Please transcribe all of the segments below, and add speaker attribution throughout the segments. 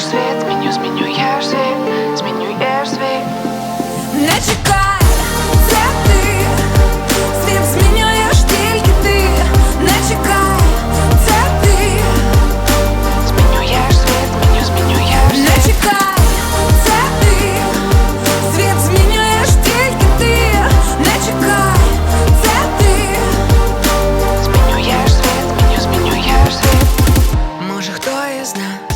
Speaker 1: Змінюєш світ, зміню, змінюєш світ, змінюєш світ.
Speaker 2: Не чекай, це ти, світ змінюєш тільки ти, не чекай, це ти,
Speaker 1: Змінюєш світ, зміню, змінюєш
Speaker 2: не
Speaker 1: світ.
Speaker 2: чекай, це ти, світ змінюєш тільки ти, не чекай, це ти.
Speaker 1: Змінюєш світ, зміню, змінюєш світ.
Speaker 2: Може, хто із нас,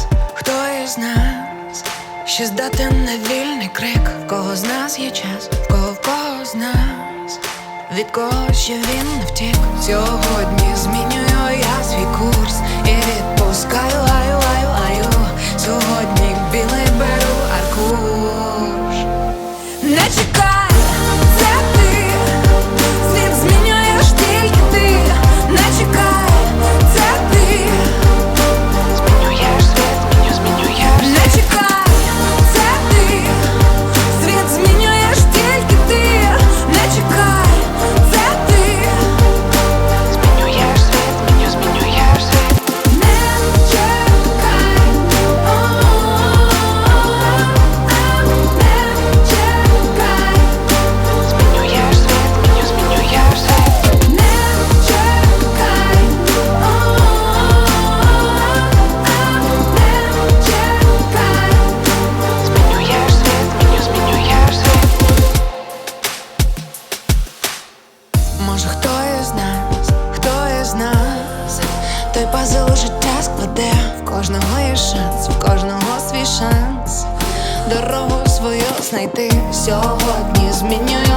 Speaker 2: хто із нас ще здатен на вільний крик, в кого з нас є час, в кого в кого з нас, від кого ще він не втік. Сьогодні той пазл життя складе, в кожного є шанс, в кожного свій шанс, дорогу свою знайти. Сьогодні змінюю назавжди і відпускаю,